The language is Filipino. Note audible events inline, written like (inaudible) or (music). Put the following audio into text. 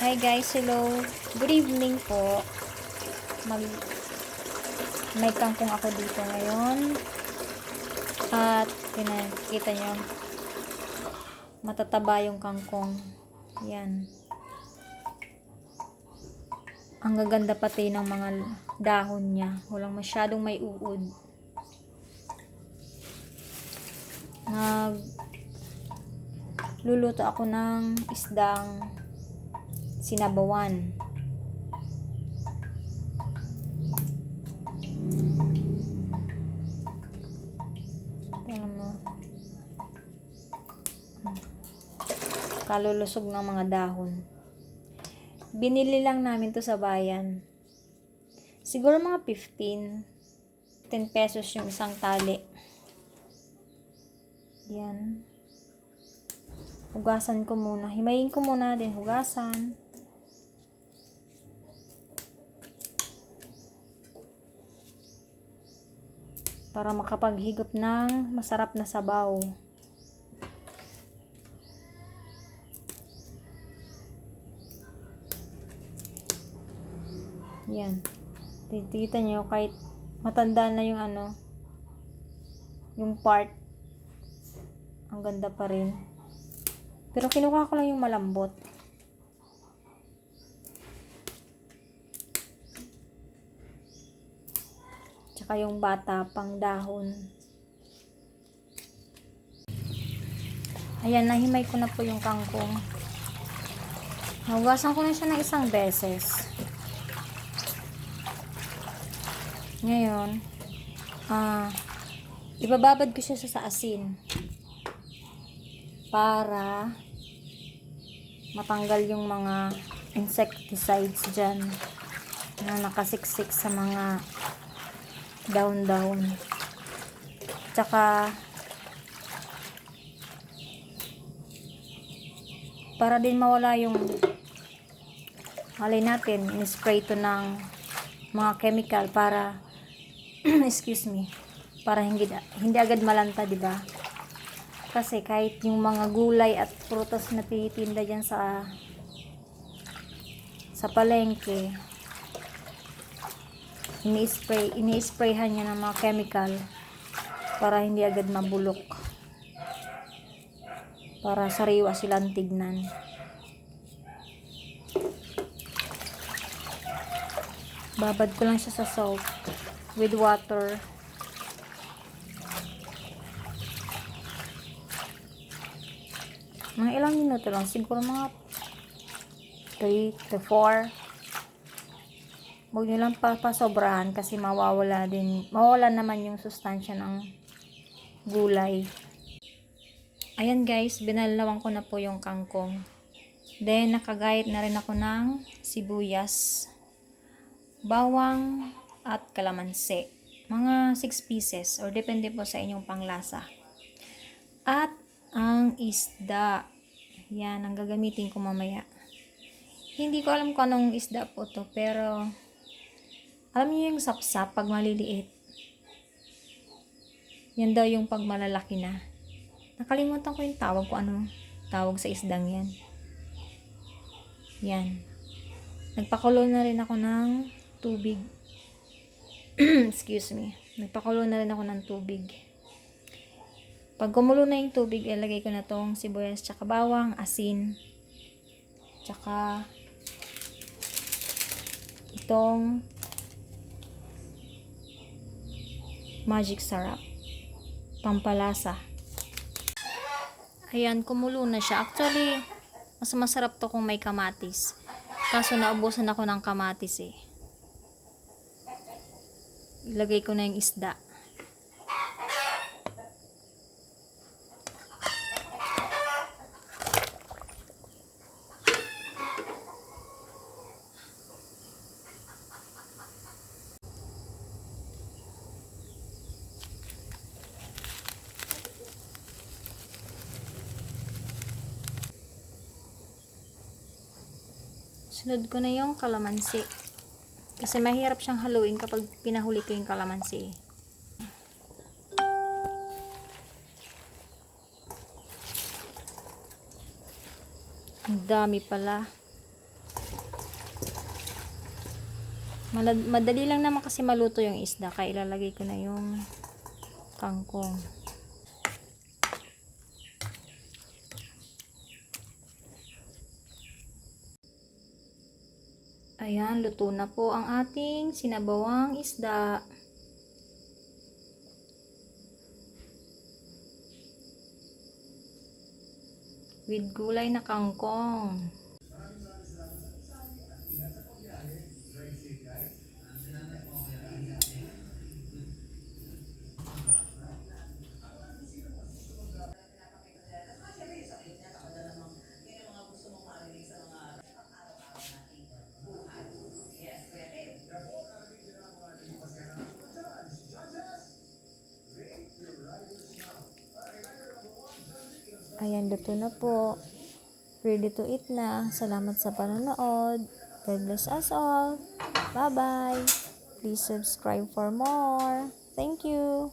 Hi guys, hello. Good evening po. Mag may kangkong ako dito ngayon. At kita nyo, matataba yung kangkong. Yan. Ang gaganda pati ng mga dahon niya. Walang masyadong may uod. Nag luluto ako ng isdang sinabawan. Hmm. Kalulusog ng mga dahon. Binili lang namin to sa bayan. Siguro mga 15. 10 pesos yung isang tali. Yan. Hugasan ko muna. Himayin ko muna din hugasan. Para makapaghigop ng masarap na sabaw. Yan. Titita nyo kahit matanda na yung ano yung part ang ganda pa rin. Pero kinuha ko lang yung malambot. Tsaka yung bata pang dahon. Ayan, nahimay ko na po yung kangkong. Nahugasan ko na siya ng isang beses. Ngayon, ah, ibababad ko siya sa asin para matanggal yung mga insecticides dyan na nakasiksik sa mga down-down. Tsaka para din mawala yung malay natin, in-spray to ng mga chemical para (clears throat) excuse me para hindi hindi agad malanta, di ba? Kasi kahit yung mga gulay at prutas na tinitinda dyan sa sa palengke, ini-spray, ini-sprayhan niya ng mga chemical para hindi agad mabulok. Para sariwa silang tignan. Babad ko lang siya sa salt with water. Mga ilang minuto lang. Siguro mga 3 to 4. Huwag nyo lang papasobrahan kasi mawawala din, mawawala naman yung sustansya ng gulay. Ayan guys, binalawan ko na po yung kangkong. Then, nakagayat na rin ako ng sibuyas, bawang, at kalamansi. Mga 6 pieces or depende po sa inyong panglasa. At ang isda. Yan, ang gagamitin ko mamaya. Hindi ko alam kung anong isda po to, pero alam niyo yung sapsap pag maliliit. Yan daw yung pag malalaki na. Nakalimutan ko yung tawag ko anong tawag sa isdang yan. Yan. Nagpakulo na rin ako ng tubig. (clears throat) Excuse me. Nagpakulo na rin ako ng tubig. Pag kumulo na yung tubig, ilagay ko na tong sibuyas, tsaka bawang, asin, tsaka itong magic sarap. Pampalasa. Ayan, kumulo na siya. Actually, mas masarap to kung may kamatis. Kaso naubusan ako ng kamatis eh. Ilagay ko na yung isda. Sunod ko na yung kalamansi. Kasi mahirap siyang haluin kapag pinahuli ko yung kalamansi. Ang dami pala. Madali lang naman kasi maluto yung isda. Kaya ilalagay ko na yung kangkong. Ayan, luto na po ang ating sinabawang isda. With gulay na kangkong. Ayan, luto na po. Ready to eat na. Salamat sa panonood. God bless us all. Bye-bye. Please subscribe for more. Thank you.